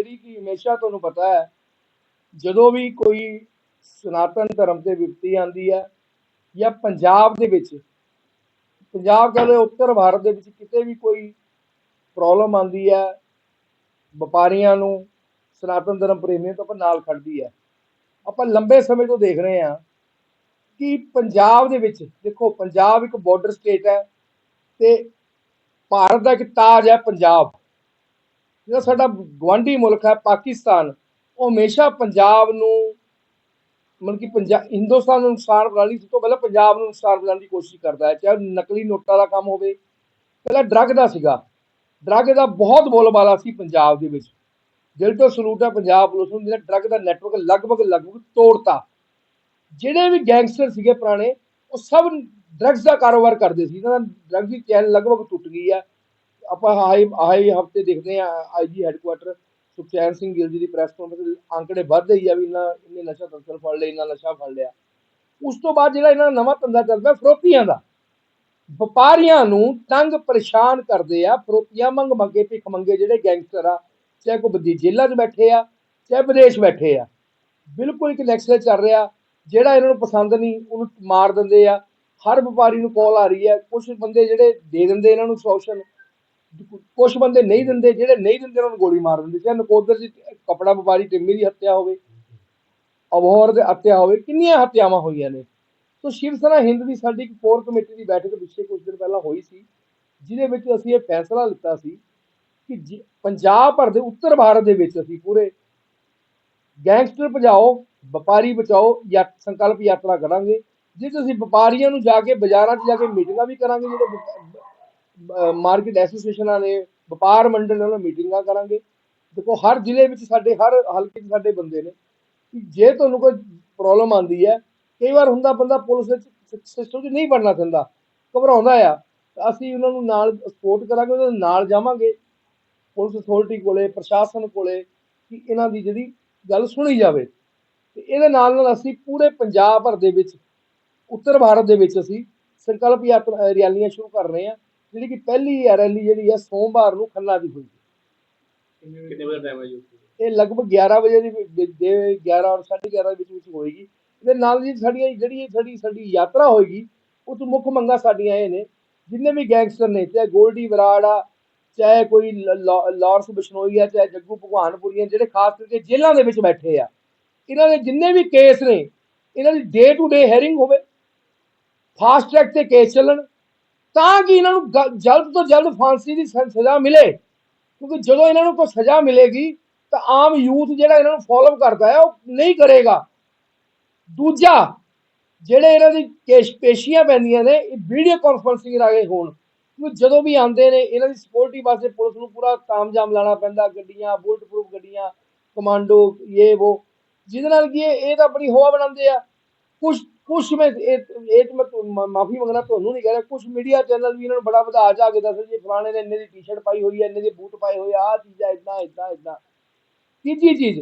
ਜਿਹੜੀ ਕਿ ਹਮੇਸ਼ਾ ਤੁਹਾਨੂੰ ਪਤਾ ਹੈ, ਜਦੋਂ ਵੀ ਕੋਈ ਸਨਾਤਨ ਧਰਮ ਤੇ ਵਿਪਤੀ ਆਂਦੀ ਹੈ ਜਾਂ ਪੰਜਾਬ ਦੇ ਵਿੱਚ, ਪੰਜਾਬ ਕਹਿੰਦੇ ਉੱਤਰ ਭਾਰਤ ਦੇ ਵਿੱਚ ਕਿਤੇ ਵੀ ਕੋਈ ਪ੍ਰੋਬਲਮ ਆਂਦੀ ਹੈ, ਵਪਾਰੀਆਂ ਨੂੰ ਸਨਾਤਨ ਧਰਮ ਪ੍ਰੇਮੀਆਂ ਤੋਂ ਆਪਾਂ ਨਾਲ ਖੜਦੀ ਹੈ। ਆਪਾਂ ਲੰਬੇ ਸਮੇਂ ਤੋਂ ਦੇਖ ਰਹੇ ਹਾਂ ਕਿ ਪੰਜਾਬ ਦੇ ਵਿੱਚ, ਦੇਖੋ ਪੰਜਾਬ ਇੱਕ ਬਾਰਡਰ ਸਟੇਟ ਹੈ ਤੇ ਭਾਰਤ ਦਾ ਇੱਕ ਤਾਜ ਹੈ ਪੰਜਾਬ। ਜਿਹੜਾ ਸਾਡਾ ਗਵਾਂਢੀ ਮੁਲਕ ਹੈ, ਪਾਕਿਸਤਾਨ, ਉਹ ਹਮੇਸ਼ਾ ਪੰਜਾਬ ਨੂੰ, ਮਤਲਬ ਕਿ ਪੰਜਾਬ ਹਿੰਦੁਸਤਾਨ ਨੂੰ ਨੁਕਸਾਨ ਬਣਾਉਣ ਲਈ ਸਭ ਤੋਂ ਪਹਿਲਾਂ ਪੰਜਾਬ ਨੂੰ ਨੁਕਸਾਨ ਬਣਾਉਣ ਦੀ ਕੋਸ਼ਿਸ਼ ਕਰਦਾ ਹੈ, ਚਾਹੇ ਨਕਲੀ ਨੋਟਾਂ ਦਾ ਕੰਮ ਹੋਵੇ, ਪਹਿਲਾਂ ਡਰੱਗ ਦਾ ਸੀਗਾ। ਡਰੱਗ ਦਾ ਬਹੁਤ ਬੋਲਬਾਲਾ ਸੀ ਪੰਜਾਬ ਦੇ ਵਿੱਚ। ਦਿਲ ਤੋਂ ਸਲੂਟ ਹੈ ਪੰਜਾਬ ਪੁਲਿਸ ਨੂੰ ਜਿਹੜਾ ਡਰੱਗ ਦਾ ਨੈਟਵਰਕ ਲਗਭਗ ਲਗਭਗ ਤੋੜਤਾ। ਜਿਹੜੇ ਵੀ ਗੈਂਗਸਟਰ ਸੀਗੇ ਪੁਰਾਣੇ, ਉਹ ਸਭ ਡਰੱਗਸ ਦਾ ਕਾਰੋਬਾਰ ਕਰਦੇ ਸੀ। ਇਹਨਾਂ ਦਾ ਡਰੱਗ ਦੀ ਚੈਨ ਲਗਭਗ ਟੁੱਟ ਗਈ ਆ ਆਪਾਂ ਹਾਈ ਹਾਈ ਹਫ਼ਤੇ ਦੇਖਦੇ ਆ ਆਈਜੀ ਹੈੱਡਕੁਆਟਰ ਸੁਖਚੈਨ ਸਿੰਘ ਗਿੱਲ ਜੀ ਦੀ ਪ੍ਰੈਸ ਕਾਨਫਰੰਸ ਅੰਕੜੇ ਵੱਧ ਰਹੀ ਆ ਵੀ ਇਹਨਾਂ ਇਹਨੇ ਨਸ਼ਾ ਤਸਕਰ ਫੜ ਲਿਆ ਇਹਨਾਂ ਨਸ਼ਾ ਫੜ ਲਿਆ। ਉਸ ਤੋਂ ਬਾਅਦ ਜਿਹੜਾ ਇਹਨਾਂ ਦਾ ਨਵਾਂ ਧੰਦਾ ਚੱਲਦਾ, ਫਰੋਤੀਆਂ ਦਾ। ਵਪਾਰੀਆਂ ਨੂੰ ਤੰਗ ਪਰੇਸ਼ਾਨ ਕਰਦੇ ਆ, ਫਰੋਤੀਆਂ ਮੰਗ ਮੰਗੇ, ਭਿੱਖ ਮੰਗੇ ਜਿਹੜੇ ਗੈਂਗਸਟਰ ਆ, ਚਾਹੇ ਕੋਈ ਬਦੀ ਜੇਲ੍ਹਾਂ 'ਚ ਬੈਠੇ ਆ, ਚਾਹੇ ਵਿਦੇਸ਼ ਬੈਠੇ ਆ। ਬਿਲਕੁਲ ਇੱਕ ਨੈਕਸਲ ਚੱਲ ਰਿਹਾ, ਜਿਹੜਾ ਇਹਨਾਂ ਨੂੰ ਪਸੰਦ ਨਹੀਂ, ਉਹਨੂੰ ਮਾਰ ਦਿੰਦੇ ਆ। ਹਰ ਵਪਾਰੀ ਨੂੰ ਕਾਲ ਆ ਰਹੀ ਹੈ ਕੁਝ ਬੰਦੇ ਜਿਹੜੇ ਦੇ ਦਿੰਦੇ ਇਹਨਾਂ ਨੂੰ ਸੋਲੂਸ਼ਨ ਕੁਝ ਬੰਦੇ ਨਹੀਂ ਦਿੰਦੇ, ਜਿਹੜੇ ਨਹੀਂ ਦਿੰਦੇ ਉਹਨਾਂ ਨੂੰ ਗੋਲੀ ਮਾਰ ਦਿੰਦੇ। ਚਾਹੇ ਨਕੋਦਰ ਦੀ ਕਪੜਾ ਵਪਾਰੀ ਟਿੰਮੀ ਦੀ ਹੱਤਿਆ ਹੋਵੇ, ਅਬੋਹਰ ਦੇ ਹੱਤਿਆ ਹੋਵੇ, ਕਿੰਨੀਆਂ ਹੱਤਿਆਵਾਂ ਹੋਈਆਂ ਨੇ। ਸੋ ਸ਼ਿਵ ਸੈਨਾ ਹਿੰਦ ਦੀ ਸਾਡੀ ਇੱਕ ਕੋਰ ਕਮੇਟੀ ਦੀ ਬੈਠਕ ਪਿੱਛੇ ਕੁਝ ਦਿਨ ਪਹਿਲਾਂ ਹੋਈ ਸੀ, ਜਿਹਦੇ ਵਿੱਚ ਅਸੀਂ ਇਹ ਫੈਸਲਾ ਲਿੱਤਾ ਸੀ ਕਿ ਜੇ- ਪੰਜਾਬ ਭਰ ਦੇ ਉੱਤਰ ਭਾਰਤ ਦੇ ਵਿੱਚ ਅਸੀਂ ਪੂਰੇ ਗੈਂਗਸਟਰ ਭਜਾਓ, ਵਪਾਰੀ ਬਚਾਓ ਜਾਂ ਸੰਕਲਪ ਯਾਤਰਾ ਕਰਾਂਗੇ। ਜਿਸ ਅਸੀਂ ਵਪਾਰੀਆਂ ਨੂੰ ਜਾ ਕੇ ਬਾਜ਼ਾਰਾਂ 'ਚ ਜਾ ਕੇ ਮੀਟਿੰਗਾਂ ਵੀ ਕਰਾਂਗੇ, ਜਿਹੜੇ ਮਾਰਕੀਟ ਐਸੋਸੀਏਸ਼ਨਾਂ ਨੇ, ਵਪਾਰ ਮੰਡਲ ਨਾਲ ਮੀਟਿੰਗਾਂ ਕਰਾਂਗੇ। ਦੇਖੋ, ਹਰ ਜ਼ਿਲ੍ਹੇ ਵਿੱਚ ਸਾਡੇ, ਹਰ ਹਲਕੇ 'ਚ ਸਾਡੇ ਬੰਦੇ ਨੇ ਜੇ ਤੁਹਾਨੂੰ ਕੋਈ ਪ੍ਰੋਬਲਮ ਆਂਦੀ ਹੈ, ਕਈ ਵਾਰ ਹੁੰਦਾ ਬੰਦਾ ਪੁਲਿਸ ਵਿੱਚ ਸਿਸਟਮ 'ਚ ਨਹੀਂ ਬਣਨਾ ਚਾਹੁੰਦਾ, ਘਬਰਾਉਂਦਾ ਆ। ਤਾਂ ਅਸੀਂ ਉਹਨਾਂ ਨੂੰ ਨਾਲ ਸਪੋਰਟ ਕਰਾਂਗੇ, ਉਹਨਾਂ ਦੇ ਨਾਲ ਜਾਵਾਂਗੇ। ਪੁਲਿਸ ਅਥਾਰਟੀ ਕੋਲੇ, ਪ੍ਰਸ਼ਾਸਨ ਕੋਲੇ ਕਿ ਇਹਨਾਂ ਦੀ ਜਿਹੜੀ ਗੱਲ ਸੁਣੀ ਜਾਵੇ। ਤੇ ਇਹਦੇ ਨਾਲ ਨਾਲ ਅਸੀਂ ਪੂਰੇ ਪੰਜਾਬ ਭਰ ਦੇ ਵਿੱਚ, ਉੱਤਰ ਭਾਰਤ ਦੇ ਵਿੱਚ ਅਸੀਂ ਸੰਕਲਪ ਯਾਤਰਾ, ਰੈਲੀਆਂ ਸ਼ੁਰੂ ਕਰ ਰਹੇ ਹਾਂ। ਜਿਹੜੀ ਕਿ ਪਹਿਲੀ ਰੈਲੀ ਜਿਹੜੀ ਹੈ ਸੋਮਵਾਰ ਨੂੰ ਖੰਨਾ ਦੀ ਹੋਈ ਕਿੰਨੇ ਵਜੇ ਟਾਈਮ ਹੈ ਜੀ ਇਹ ਲਗਭਗ 11 ਵਜੇ ਦੀ ਦੇ 11 ਔਰ 11:30 ਵਿੱਚ ਵਿੱਚ ਹੋਏਗੀ। ਇਹਦੇ ਨਾਲ ਜੀ ਸਾਡੀਆਂ ਜਿਹੜੀ ਸਾਡੀ ਸਾਡੀ ਯਾਤਰਾ ਹੋਏਗੀ ਉਹ ਤੋਂ ਮੁੱਖ ਮੰਗਾਂ ਸਾਡੀਆਂ ਇਹ ਨੇ। ਜਿੰਨੇ ਵੀ ਗੈਂਗਸਟਰ ਨੇ ਚਾਹੇ ਗੋਲਡੀ ਬਰਾੜ ਆ ਚਾਹੇ ਕੋਈ ਲਾਰੈਂਸ ਬਿਸ਼ਨੋਈ ਆ ਚਾਹੇ ਜੱਗੂ ਭਗਵਾਨਪੁਰੀਆਂ ਜਿਹੜੇ ਖਾਸ ਕਰਕੇ ਜੇਲ੍ਹਾਂ ਦੇ ਵਿੱਚ ਬੈਠੇ ਆ। ਇਹਨਾਂ ਦੇ ਜਿੰਨੇ ਵੀ ਕੇਸ ਨੇ ਇਹਨਾਂ ਦੀ ਡੇ ਟੂ ਡੇ ਹੈਰਿੰਗ ਹੋਵੇ। ਫਾਸਟ ਟਰੈਕ ਤੇ ਕੇਸ ਚੱਲਣ ਤਾਂ ਕਿ ਇਹਨਾਂ ਨੂੰ ਗ- ਜਲਦ ਤੋਂ ਜਲਦ ਫਾਂਸੀ ਦੀ ਸ- ਸਜ਼ਾ ਮਿਲੇ। ਕਿਉਂਕਿ ਜਦੋਂ ਇਹਨਾਂ ਨੂੰ ਕੋਈ ਸਜ਼ਾ ਮਿਲੇਗੀ, ਤਾਂ ਆਮ ਯੂਥ ਜਿਹੜਾ ਇਹਨਾਂ ਨੂੰ ਫੋਲੋ ਕਰਦਾ ਹੈ, ਉਹ ਨਹੀਂ ਕਰੇਗਾ। ਦੂਜਾ, ਜਿਹੜੇ ਇਹਨਾਂ ਦੀ ਕੇਸ਼ ਪੇਸ਼ੀਆਂ ਪੈਂਦੀਆਂ ਨੇ, ਇਹ ਵੀਡੀਓ ਕਾਨਫਰੰਸਿੰਗ ਰਾਹੀਂ ਹੋਣ। ਕਿਉਂਕਿ ਜਦੋਂ ਵੀ ਆਉਂਦੇ ਨੇ, ਇਹਨਾਂ ਦੀ ਸਿਕਿਉਰਿਟੀ ਵਾਸਤੇ ਪੁਲਿਸ ਨੂੰ ਪੂਰਾ ਤਾਮਜਾਮ ਲਾਣਾ ਪੈਂਦਾ, ਗੱਡੀਆਂ ਬੁਲਟ ਪ੍ਰੂਫ ਗੱਡੀਆਂ ਕਮਾਂਡੋ ਇਹ, ਉਹ। ਜਿਹਦੇ ਨਾਲ ਕੀ ਇਹ ਇਹ ਤਾਂ ਆਪਣੀ ਹਵਾ ਬਣਾਉਂਦੇ ਆ। ਕੁਝ ਕੁਝ ਮੈਂ ਇਹ ਇਹ ਮੈਂ ਮਾਫੀ ਮੰਗਣਾ ਤੁਹਾਨੂੰ ਨਹੀਂ ਕਹਿ ਰਿਹਾ। ਕੁਝ ਮੀਡੀਆ ਚੈਨਲ ਵੀ ਇਹਨਾਂ ਨੂੰ ਬੜਾ ਵਧਾ ਜਾ ਕੇ ਦੱਸਦੇ ਜੀ ਫਲਾਣੇ ਨੇ ਇੰਨੇ ਦੀ ਟੀ-ਸ਼ਰਟ ਪਾਈ ਹੋਈ ਹੈ, ਇੰਨੇ ਦੇ ਬੂਟ ਪਾਏ ਹੋਏ ਆ, ਆਹ ਚੀਜ਼ਾਂ ਇਦਾਂ ਇਦਾਂ ਇਦਾਂ ਤੀਜੀ ਚੀਜ਼,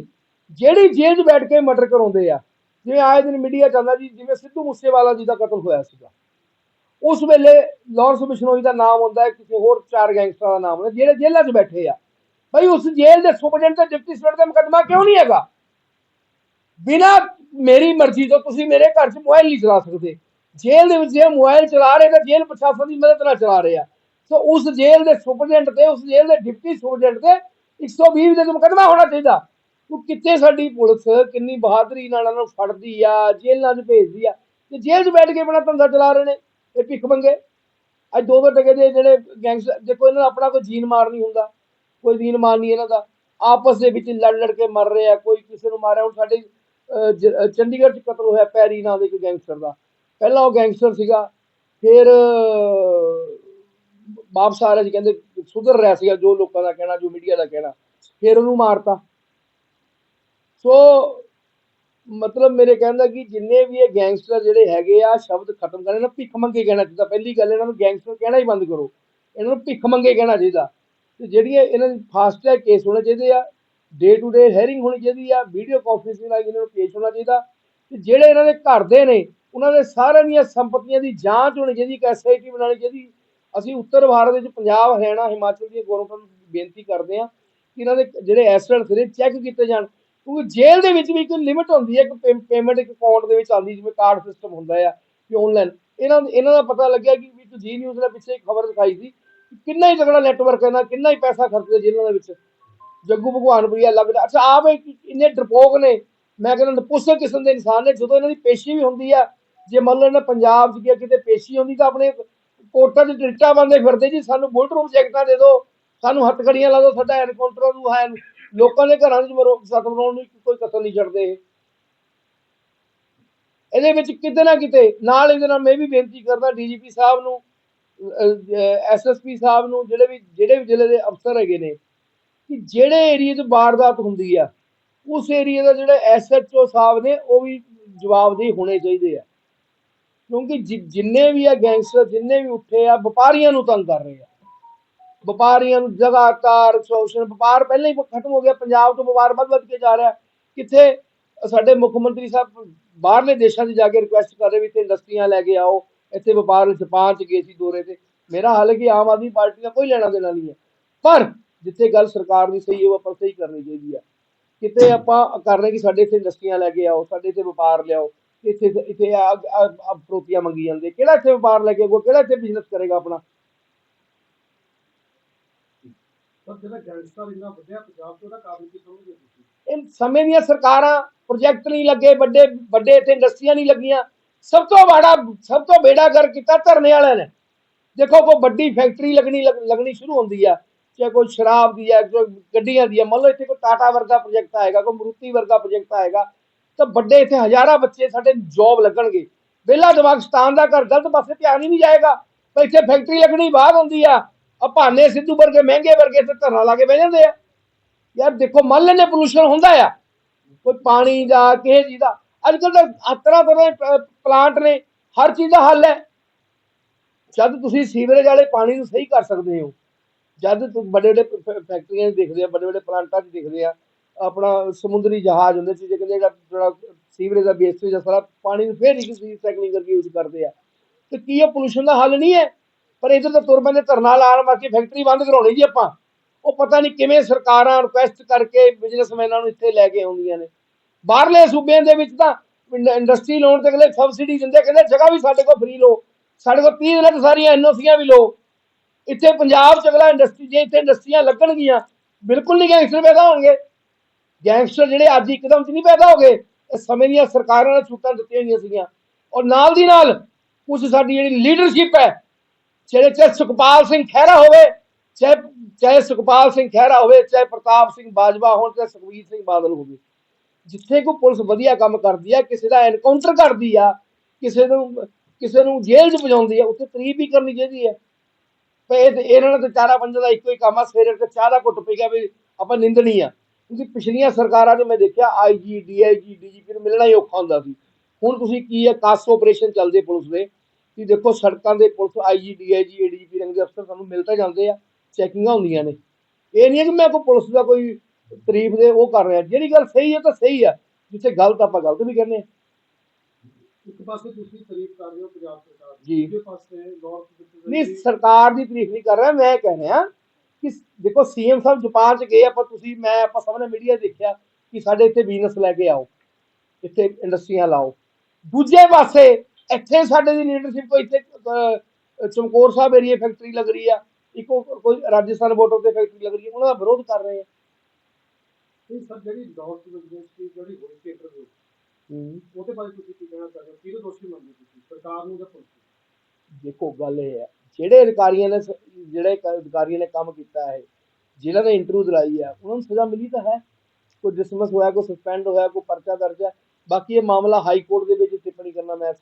ਜਿਹੜੀ ਜੇਲ੍ਹ 'ਚ ਬੈਠ ਕੇ ਮਰਡਰ ਕਰਾਉਂਦੇ ਆ, ਜਿਵੇਂ ਆਏ ਦਿਨ ਮੀਡੀਆ ਚੱਲਦਾ ਜੀ, ਜਿਵੇਂ ਸਿੱਧੂ ਮੂਸੇਵਾਲਾ ਜੀ ਦਾ ਕਤਲ ਹੋਇਆ ਸੀਗਾ। ਉਸ ਵੇਲੇ ਲਾਰੈਂਸ ਬਿਸ਼ਨੋਈ ਦਾ ਨਾਮ ਹੁੰਦਾ ਹੈ, ਕਿਸੇ ਹੋਰ ਚਾਰ ਗੈਂਗਸਟਰਾਂ ਦਾ ਨਾਮ ਹੁੰਦਾ ਜਿਹੜੇ ਜੇਲ੍ਹਾਂ 'ਚ ਬੈਠੇ ਆ। ਭਾਈ ਉਸ ਜੇਲ੍ਹ ਦੇ ਸੁਪਰਡੈਂਟ ਤੇ ਡਿਪਟੀ ਸੁਪਰਡੈਂਟ ਦਾ ਮੁਕੱਦਮਾ ਕਿਉਂ ਨਹੀਂ ਹੈਗਾ? ਬਿਨਾ ਮੇਰੀ ਮਰਜ਼ੀ ਤੋਂ ਤੁਸੀਂ ਮੇਰੇ ਘਰ 'ਚ ਮੋਬਾਈਲ ਨਹੀਂ ਚਲਾ ਸਕਦੇ। ਜੇਲ੍ਹ ਦੇ ਵਿੱਚ ਜੇ ਮੋਬਾਈਲ ਚਲਾ ਰਹੇ ਤਾਂ ਜੇਲ੍ਹ ਪ੍ਰਸ਼ਾਸਨ ਦੀ ਮਦਦ ਨਾਲ ਚਲਾ ਰਹੇ ਆ। ਸੋ ਉਸ ਜੇਲ੍ਹ ਦੇ ਸੁਪਰਡੈਂਟ ਤੇ, ਉਸ ਜੇਲ੍ਹ ਦੇ ਡਿਪਟੀ ਸੁਪਰਡੈਂਟ ਤੇ 120 ਦੇ ਮੁਕੱਦਮਾ ਹੋਣਾ ਚਾਹੀਦਾ। ਉਹ ਕਿੱਥੇ ਸਾਡੀ ਪੁਲਿਸ? ਕਿੰਨੀ ਬਹਾਦਰੀ ਨਾਲ ਇਹਨਾਂ ਨੂੰ ਫੜਦੀ ਆ, ਜੇਲ੍ਹਾਂ 'ਚ ਭੇਜਦੀ ਆ। ਤੇ ਜੇਲ੍ਹ 'ਚ ਬੈਠ ਕੇ ਆਪਣਾ ਧੰਦਾ ਚਲਾ ਰਹੇ ਨੇ ਇਹ ਭਿੱਖ ਮੰਗੇ। ਅੱਜ ਦੋ ਦੋ ਟਕੇ ਦੇ ਜਿਹੜੇ ਗੈਂਗਸਟਰ, ਦੇਖੋ ਇਹਨਾਂ ਦਾ ਆਪਣਾ ਕੋਈ ਜੀਨ ਮਾਰ ਨਹੀਂ ਹੁੰਦਾ। ਕੋਈ ਦੀਨ ਮਾਰ ਨਹੀਂ ਇਹਨਾਂ ਦਾ। ਆਪਸ ਦੇ ਵਿੱਚ ਲੜ ਲੜ ਕੇ ਮਰ ਰਹੇ ਆ, ਕੋਈ ਕਿਸੇ ਨੂੰ ਮਾਰਿਆ। ਹੁਣ ਸਾਡੇ ਚੰਡੀਗੜ੍ਹ 'ਚ ਕਤਲ ਹੋਇਆ ਪੈਰੀ ਨਾਂ ਦੇ ਇੱਕ ਗੈਂਗਸਟਰ ਦਾ। ਪਹਿਲਾਂ ਉਹ ਗੈਂਗਸਟਰ ਸੀਗਾ, ਫਿਰ ਵਾਪਸ ਆ ਰਿਹਾ ਸੀ, ਕਹਿੰਦੇ ਸੁਧਰ ਰਿਹਾ ਸੀਗਾ ਜੋ ਲੋਕਾਂ ਦਾ ਕਹਿਣਾ, ਜੋ ਮੀਡੀਆ ਦਾ ਕਹਿਣਾ, ਫਿਰ ਉਹਨੂੰ ਮਾਰਤਾ। ਸੋ, ਮਤਲਬ ਮੇਰੇ ਕਹਿੰਦਾ ਕਿ ਜਿੰਨੇ ਵੀ ਇਹ ਗੈਂਗਸਟਰ ਜਿਹੜੇ ਹੈਗੇ ਆ, ਸ਼ਬਦ ਖਤਮ ਕਰਨੇ ਨਾ ਭਿੱਖ ਮੰਗੇ ਕਹਿਣਾ ਚਾਹੀਦਾ। ਪਹਿਲੀ ਗੱਲ, ਇਹਨਾਂ ਨੂੰ ਗੈਂਗਸਟਰ ਕਹਿਣਾ ਹੀ ਬੰਦ ਕਰੋ। ਇਹਨਾਂ ਨੂੰ ਭਿੱਖ ਮੰਗੇ ਕਹਿਣਾ ਚਾਹੀਦਾ। ਤੇ ਜਿਹੜੀਆਂ ਇਹਨਾਂ ਦੀ ਫਾਸਟ ਟਰੈਕ ਕੇਸ ਹੋਣੇ ਚਾਹੀਦੇ ਆ ਡੇ ਟੂ ਡੇ ਹੈਰਿੰਗ ਹੋਣੀ ਚਾਹੀਦੀ ਆ ਵੀਡੀਓ ਕਾਨਫਰੰਸਿੰਗ ਰਾਹੀਂ ਇਹਨਾਂ ਨੂੰ ਪੇਸ਼ ਹੋਣਾ ਚਾਹੀਦਾ। ਤੇ ਜਿਹੜੇ ਇਹਨਾਂ ਦੇ ਘਰ ਦੇ ਨੇ, ਉਹਨਾਂ ਦੇ ਸਾਰਿਆਂ ਦੀਆਂ ਸੰਪਤੀਆਂ ਦੀ ਜਾਂਚ ਹੋਣੀ ਚਾਹੀਦੀ, ਇੱਕ ਐਸਆਈਟੀ ਬਣਾਉਣੀ ਚਾਹੀਦੀ। ਅਸੀਂ ਉੱਤਰ ਭਾਰਤ ਵਿੱਚ ਪੰਜਾਬ, ਹਰਿਆਣਾ, ਹਿਮਾਚਲ ਦੀਆਂ ਗੌਰਮੈਂਟ ਨੂੰ ਬੇਨਤੀ ਕਰਦੇ ਹਾਂ ਕਿ ਇਹਨਾਂ ਦੇ ਜਿਹੜੇ ਐਸੈਟਸ ਨੇ ਚੈੱਕ ਕੀਤੇ ਜਾਣ। ਕਿਉਂਕਿ ਜੇਲ੍ਹ ਦੇ ਵਿੱਚ ਵੀ ਇੱਕ ਲਿਮਿਟ ਹੁੰਦੀ ਹੈ ਕਿ ਪੇਮੈਂਟ ਇੱਕ ਅਕਾਊਂਟ ਦੇ ਵਿੱਚ ਆਉਂਦੀ, ਜਿਵੇਂ ਕਾਰਡ ਸਿਸਟਮ ਹੁੰਦਾ ਆ ਕਿ ਆਨਲਾਈਨ ਇਹਨਾਂ ਇਹਨਾਂ ਦਾ ਪਤਾ ਲੱਗਿਆ ਕਿ ਵੀ ਇੱਕ ਜੀ ਨਿਊਜ਼ ਨੇ ਪਿੱਛੇ ਖਬਰ ਦਿਖਾਈ ਸੀ ਕਿ ਕਿੰਨਾ ਹੀ ਤਗੜਾ ਨੈਟਵਰਕ ਹੈ, ਨਾ ਕਿੰਨਾ ਹੀ ਪੈਸਾ ਖਰਚਦੇ ਜੇਲ੍ਹਾਂ ਦੇ ਵਿੱਚ। ਜੱਗੂ ਭਗਵਾਨਪੁਰੀਆ ਲੱਗਦਾ ਅੱਛਾ ਆਪ ਇੰਨੇ ਡਰਪੋਕ ਨੇ। ਮੈਂ ਕਹਿੰਦਾ ਨਪੁੱਸਕ ਕਿਸਮ ਦੇ ਇਨਸਾਨ ਨੇ। ਜਦੋਂ ਇਹਨਾਂ ਦੀ ਪੇਸ਼ੀ ਵੀ ਹੁੰਦੀ ਆ, ਜੇ ਮੰਨ ਲਓ ਇਹਨਾਂ ਪੰਜਾਬ 'ਚ ਗਿਆ ਕਿਤੇ ਪੇਸ਼ੀ ਹੁੰਦੀ ਤਾਂ ਆਪਣੇ ਕੋਰਟਾਂ 'ਚ ਟਿਕਟਾਂ ਬੰਦੇ ਫਿਰਦੇ ਜੀ। ਸਾਨੂੰ ਬੁਲਟ ਰੂਮ ਜੈਕਟਾਂ ਦੇ ਦਿਓ। ਸਾਨੂੰ ਹੱਥਕੜੀਆਂ ਲਾ ਦਿਓ। ਸਾਡਾ ਐਨਕਾਊਂਟਰ ਨੂੰ ਹੈ ਲੋਕਾਂ ਦੇ ਘਰਾਂ 'ਚ ਮਰੋ ਸੱਤ ਬਣਾਉਣ ਨੂੰ ਕੋਈ ਕਸਰ ਨਹੀਂ ਛੱਡਦੇ ਇਹਦੇ ਵਿੱਚ ਕਿਤੇ ਨਾ ਕਿਤੇ, ਨਾਲ ਇਹਦੇ ਨਾਲ ਮੈਂ ਵੀ ਬੇਨਤੀ ਕਰਦਾ ਡੀਜੀਪੀ ਸਾਹਿਬ ਨੂੰ ਐਸਐਸਪੀ ਸਾਹਿਬ ਨੂੰ, ਜਿਹੜੇ ਵੀ ਜਿਹੜੇ ਵੀ ਜ਼ਿਲ੍ਹੇ ਦੇ ਅਫਸਰ ਹੈਗੇ ਨੇ ਕਿ ਜਿਹੜੇ ਏਰੀਆ 'ਚ ਵਾਰਦਾਤ ਹੁੰਦੀ ਆ, ਉਸ ਏਰੀਆ ਦਾ ਜਿਹੜਾ ਐਸਐਚਓ ਸਾਹਿਬ ਨੇ, ਉਹ ਵੀ ਜਵਾਬਦੇਹ ਹੋਣੇ ਚਾਹੀਦੇ ਆ। ਕਿਉਂਕਿ ਜਿ- ਜਿੰਨੇ ਵੀ ਆ ਗੈਂਗਸਟਰ, ਜਿੰਨੇ ਵੀ ਉੱਠੇ ਆ, ਵਪਾਰੀਆਂ ਨੂੰ ਤੰਗ ਕਰ ਰਹੇ ਆ। ਵਪਾਰੀਆਂ ਨੂੰ ਲਗਾਤਾਰ ਸ਼ੋਸ਼ਣ ਵਪਾਰ ਪਹਿਲਾਂ ਹੀ ਖਤਮ ਹੋ ਗਿਆ, ਪੰਜਾਬ ਤੋਂ ਵਪਾਰ ਵੱਧ ਵੱਧ ਕੇ ਜਾ ਰਿਹਾ। ਕਿੱਥੇ ਸਾਡੇ ਮੁੱਖ ਮੰਤਰੀ ਸਾਹਿਬ ਬਾਹਰਲੇ ਦੇਸ਼ਾਂ 'ਚ ਜਾ ਕੇ ਰਿਕੁਐਸਟ ਕਰ ਰਹੇ ਵੀ ਇੱਥੇ ਇੰਡਸਟਰੀਆਂ ਲੈ ਕੇ ਆਓ, ਇੱਥੇ ਵਪਾਰ, ਜਪਾਨ 'ਚ ਗਏ ਸੀ ਦੌਰੇ ਤੇ। ਮੇਰਾ ਹਾਲ ਹੈ ਕਿ ਆਮ ਆਦਮੀ ਪਾਰਟੀ ਦਾ ਕੋਈ ਲੈਣਾ ਦੇਣਾ ਨਹੀਂ ਹੈ। ਪਰ ਜਿੱਥੇ ਗੱਲ ਸਰਕਾਰ ਦੀ ਸਹੀ ਹੈ ਉਹ ਆਪਾਂ ਸਹੀ ਕਰਨੀ ਚਾਹੀਦੀ ਆ। ਕਿਤੇ ਆਪਾਂ ਕਰ ਰਹੇ ਕਿ ਸਾਡੇ ਇੱਥੇ ਇੰਡਸਟਰੀਆਂ ਲੈ ਕੇ ਆਓ ਸਾਡੇ ਇੱਥੇ ਵਪਾਰ ਲਿਆਓ ਇੱਥੇ ਇੱਥੇ ਆ ਪ੍ਰੋਪੀਆਂ ਮੰਗੀ ਜਾਂਦੇ। ਕਿਹੜਾ ਇੱਥੇ ਵਪਾਰ ਲੈ ਕੇ ਆਊਗਾ ਕਿਹੜਾ ਇੱਥੇ ਬਿਜ਼ਨਸ ਕਰੇਗਾ ਆਪਣਾ? ਕੀ ਇਹ ਸਮੇਂ ਦੀਆਂ ਸਰਕਾਰਾਂ ਪ੍ਰੋਜੈਕਟ ਨਹੀਂ ਲੱਗੇ ਵੱਡੇ ਵੱਡੇ ਇੱਥੇ ਇੰਡਸਟਰੀਆਂ ਨਹੀਂ ਲੱਗੀਆਂ। ਸਭ ਤੋਂ ਬੜਾ ਸਭ ਤੋਂ ਬੇੜਾ ਕਰ ਕੀਤਾ ਧਰਨੇ ਵਾਲਿਆਂ ਨੇ। ਦੇਖੋ ਕੋਈ ਵੱਡੀ ਫੈਕਟਰੀ ਲੱਗਣੀ ਲੱਗ- ਲੱਗਣੀ ਸ਼ੁਰੂ ਹੁੰਦੀ ਆ। ਚਾਹੇ ਕੋਈ ਸ਼ਰਾਬ ਦੀ ਹੈ ਕੋਈ ਗੱਡੀਆਂ ਦੀ ਹੈ ਮੰਨ ਲਓ ਇੱਥੇ ਕੋਈ ਟਾਟਾ ਵਰਗਾ ਪ੍ਰੋਜੈਕਟ ਆਏਗਾ, ਕੋਈ ਮਰੂਤੀ ਵਰਗਾ ਪ੍ਰੋਜੈਕਟ ਆਏਗਾ, ਤਾਂ ਵੱਡੇ ਇੱਥੇ ਹਜ਼ਾਰਾਂ ਬੱਚੇ ਸਾਡੇ ਜੌਬ ਲੱਗਣਗੇ। ਵਿਹਲਾ ਦਿਮਾਗ ਸਤਾਨ ਦਾ ਘਰ, ਗਲਤ ਪਾਸੇ ਧਿਆਨ ਹੀ ਨਹੀਂ ਜਾਏਗਾ। ਪਰ ਇੱਥੇ ਫੈਕਟਰੀ ਲੱਗਣੀ ਬਾਅਦ ਹੁੰਦੀ ਆ। ਆ ਭਾਨੇ ਸਿੱਧੂ ਵਰਗੇ, ਮਹਿੰਗੇ ਵਰਗੇ ਇੱਥੇ ਧਰਨਾ ਲਾ ਕੇ ਬਹਿ ਜਾਂਦੇ ਆ। ਯਾਰ ਦੇਖੋ, ਮੰਨ ਲੈਨੇ ਪੋਲੂਸ਼ਨ ਹੁੰਦਾ ਆ। ਕੋਈ ਪਾਣੀ ਦਾ, ਕਿਸੇ ਚੀਜ਼ ਦਾ। ਅੱਜ ਕੱਲ੍ਹ ਤਾਂ ਤਰ੍ਹਾਂ ਤਰ੍ਹਾਂ ਦੇ ਪਲਾਂਟ ਨੇ, ਹਰ ਚੀਜ਼ ਦਾ ਹੱਲ ਹੈ। ਜਦ ਤੁਸੀਂ ਸੀਵਰੇਜ ਵਾਲੇ ਪਾਣੀ ਨੂੰ ਸਹੀ ਕਰ ਸਕਦੇ ਹੋ ਜਦ ਤੁਸੀਂ ਵੱਡੇ ਵੱਡੇ ਫੈਕਟਰੀਆਂ 'ਚ ਦੇਖਦੇ ਆ, ਵੱਡੇ ਵੱਡੇ ਪਲਾਂਟਾਂ 'ਚ ਦੇਖਦੇ ਆ, ਆਪਣਾ ਸਮੁੰਦਰੀ ਜਹਾਜ਼ ਹੁੰਦੇ ਸੀ ਜਿਹੜੇ, ਜਿਹੜਾ ਸੀਵਰੇਜ ਦਾ ਵੇਸਟ ਆ ਸਾਰਾ ਪਾਣੀ ਨੂੰ ਫੇਰ ਰੀਸਾਈਕਲਿੰਗ ਕਰਕੇ ਯੂਜ਼ ਕਰਦੇ ਆ। ਤੇ ਕੀ ਇਹ ਪੋਲੂਸ਼ਨ ਦਾ ਹੱਲ ਨਹੀਂ ਹੈ? ਪਰ ਇਧਰ ਤਾਂ ਤੁਰ ਪੈਂਦੇ, ਧਰਨਾ ਲਾਉਣ ਵਾਸਤੇ ਫੈਕਟਰੀ ਬੰਦ ਕਰਾਉਣੀ ਜੀ ਆਪਾਂ। ਉਹ ਪਤਾ ਨਹੀਂ ਕਿਵੇਂ ਸਰਕਾਰਾਂ ਰਿਕੁਐਸਟ ਕਰਕੇ ਬਿਜ਼ਨਸਮੈਨਾਂ ਨੂੰ ਇੱਥੇ ਲੈ ਕੇ ਆਉਂਦੀਆਂ ਨੇ। ਬਾਹਰਲੇ ਸੂਬਿਆਂ ਦੇ ਵਿੱਚ ਤਾਂ ਇੰਡਸਟਰੀ ਲੋਨ ਤੇ ਅਗਲੇ ਸਬਸਿਡੀ ਦਿੰਦੇ ਕਹਿੰਦੇ ਜਗ੍ਹਾ ਵੀ ਸਾਡੇ ਕੋਲ ਫ੍ਰੀ ਲਓ। ਸਾਡੇ ਕੋਲ 30 ਦਿਨਾਂ 'ਚ ਸਾਰੀਆਂ ਐਨਓਸੀਆਂ ਵੀ ਲਓ। ਇੱਥੇ ਪੰਜਾਬ 'ਚ ਅਗਲਾ ਇੰਡਸਟਰੀ ਜੇ ਇੱਥੇ ਇੰਡਸਟਰੀਆਂ ਲੱਗਣਗੀਆਂ, ਬਿਲਕੁਲ ਨਹੀਂ ਗੈਂਗਸਟਰ ਪੈਦਾ ਹੋਣਗੇ। ਗੈਂਗਸਟਰ ਜਿਹੜੇ ਅੱਜ ਇੱਕਦਮ 'ਚ ਨਹੀਂ ਪੈਦਾ ਹੋ ਗਏ, ਇਹ ਸਮੇਂ ਦੀਆਂ ਸਰਕਾਰਾਂ ਨੇ ਛੂਟਾਂ ਦਿੱਤੀਆਂ ਹੋਈਆਂ ਸੀਗੀਆਂ। ਔਰ ਨਾਲ ਦੀ ਨਾਲ ਕੁਝ ਸਾਡੀ ਜਿਹੜੀ ਲੀਡਰਸ਼ਿਪ ਹੈ ਜਿਹੜੇ ਚਾਹੇ ਸੁਖਪਾਲ ਸਿੰਘ ਖਹਿਰਾ ਹੋਵੇ, ਚਾਹੇ ਚਾਹੇ ਸੁਖਪਾਲ ਸਿੰਘ ਖਹਿਰਾ ਹੋਵੇ, ਚਾਹੇ ਪ੍ਰਤਾਪ ਸਿੰਘ ਬਾਜਵਾ ਹੋਣ, ਚਾਹੇ ਸੁਖਬੀਰ ਸਿੰਘ ਬਾਦਲ ਹੋਵੇ। ਜਿੱਥੇ ਕੋਈ ਪੁਲਿਸ ਵਧੀਆ ਕੰਮ ਕਰਦੀ ਆ ਕਿਸੇ ਦਾ ਐਨਕਾਊਂਟਰ ਕਰਦੀ ਆ, ਕਿਸੇ ਨੂੰ ਕਿਸੇ ਨੂੰ ਜੇਲ੍ਹ 'ਚ ਪਹੁੰਚਾਉਂਦੀ ਆ, ਉੱਥੇ ਤਾਰੀਫ ਵੀ ਕਰਨੀ ਚਾਹੀਦੀ ਹੈ। ਤਾਂ ਇਹ ਤੇ ਇਹਨਾਂ ਨੇ ਤਾਂ ਚਾਰਾ ਪੰਜਾਂ ਦਾ ਇੱਕੋ ਹੀ ਕੰਮ ਆ, ਸਵੇਰੇ ਉੱਠ ਚਾਹ ਦਾ ਘੁੱਟ ਪੀ ਗਿਆ ਵੀ ਆਪਾਂ ਨਿੰਦਣੀ ਆ। ਕਿਉਂਕਿ ਪਿਛਲੀਆਂ ਸਰਕਾਰਾਂ 'ਚ ਮੈਂ ਦੇਖਿਆ ਆਈਜੀ ਡੀਆਈਜੀ ਡੀਜੀਪੀ ਨੂੰ ਮਿਲਣਾ ਹੀ ਔਖਾ ਹੁੰਦਾ ਸੀ। ਹੁਣ ਤੁਸੀਂ ਕੀ ਹੈ ਕਾਸ ਆਪਰੇਸ਼ਨ ਚੱਲਦੇ ਪੁਲਿਸ ਦੇ। ਕਿ ਦੇਖੋ ਸੜਕਾਂ ਦੇ ਪੁਲਿਸ ਆਈਜੀ ਡੀਆਈਜੀ ਏਡੀਜੀਪੀ ਰੰਗ ਦੇ ਅਫਸਰ ਸਾਨੂੰ ਮਿਲ ਤਾਂ ਜਾਂਦੇ ਆ, ਚੈਕਿੰਗਾਂ ਹੁੰਦੀਆਂ ਨੇ। ਇਹ ਨਹੀਂ ਹੈ ਕਿ ਮੈਂ ਕੋਈ ਪੁਲਿਸ ਦਾ ਕੋਈ ਤਾਰੀਫ ਦੇ ਉਹ ਕਰ ਰਿਹਾ। ਜਿਹੜੀ ਗੱਲ ਸਹੀ ਹੈ ਤਾਂ ਸਹੀ ਆ। ਜਿੱਥੇ ਗਲਤ ਆਪਾਂ ਗਲਤ ਵੀ ਕਹਿੰਦੇ ਆ। ਜੀ। ਦੂਜੇ ਪਾਸੇ ਨਾਰਥ ਵਿੱਚ ਨਹੀਂ ਸਰਕਾਰ ਦੀ ਤਾਰੀਫ ਨਹੀਂ ਕਰ ਰਿਹਾ ਮੈਂ ਕਹਿ ਰਿਹਾ ਕਿ ਦੇਖੋ ਸੀਐਮ ਸਾਹਿਬ ਜਾਪਾਨ ਚ ਗਏ ਆਪਾਂ ਤੁਸੀਂ ਮੈਂ ਆਪਾਂ ਸਭ ਨੇ ਮੀਡੀਆ ਦੇਖਿਆ ਕਿ ਸਾਡੇ ਇੱਥੇ ਬਿਜ਼ਨਸ ਲੈ ਕੇ ਆਓ ਇੱਥੇ ਇੰਡਸਟਰੀਆਂ ਲਾਓ। ਦੂਜੇ ਪਾਸੇ ਇੱਥੇ ਸਾਡੇ ਦੀ ਲੀਡਰਸ਼ਿਪ ਕੋਈ ਇੱਥੇ ਅਹ, ਚਮਕੌਰ ਸਾਹਿਬ ਏਰੀਆ ਫੈਕਟਰੀ ਲੱਗ ਰਹੀ ਆ ਇੱਕ ਉਹ ਕੋਈ ਰਾਜਸਥਾਨ ਬਾਰਡਰ ਤੇ ਫੈਕਟਰੀ ਲੱਗ ਰਹੀ ਹੈ ਉਹਨਾਂ ਦਾ ਵਿਰੋਧ ਕਰ ਰਹੇ ਆ। ਨਹੀਂ ਸਰ ਜਿਹੜੀ ਨਾਰਥ ਯੂਨੀਵਰਸਿਟੀ ਜਿਹੜੀ ਹੋਈ ਸੀ ਉਹਦੇ ਬਾਰੇ ਤੁਸੀਂ ਕੀ ਕਹਿਣਾ ਚਾਹੁੰਦੇ ਹੋ ਕਿਹਦੇ ਦੋਸ਼ੀ ਮੰਨਦੇ ਤੁਸੀਂ? ਸਰਕਾਰ ਨੂੰ ਜਾਂ ਪੁਲਿਸ ਨੂੰ? ਦੇਖੋ ਗੱਲ ਇਹ ਹੈ। ਜਿਹੜੇ ਅਧਿਕਾਰੀਆਂ ਨੇ ਸ- ਜਿਹੜੇ ਕ- ਅਧਿਕਾਰੀਆਂ ਨੇ ਕੰਮ ਕੀਤਾ ਹੈ ਜਿਨ੍ਹਾਂ ਨੇ ਇੰਟਰਵਿਊ ਦਿਲਾਈ ਹੈ ਉਹਨਾਂ ਨੂੰ ਸਜ਼ਾ ਮਿਲੀ ਤਾਂ ਹੈ। ਕੋਈ ਡਿਸਮਿਸ ਹੋਇਆ ਕੋਈ ਸਸਪੈਂਡ ਹੋਇਆ ਕੋਈ ਪਰਚਾ ਦਰਜ ਹੈ। ਬਾਕੀ ਇਹ ਮਾਮਲਾ ਹਾਈ ਕੋਰਟ ਦੇ ਵਿੱਚ ਟਿੱਪਣੀ ਕਰਨਾ ਮੈਂ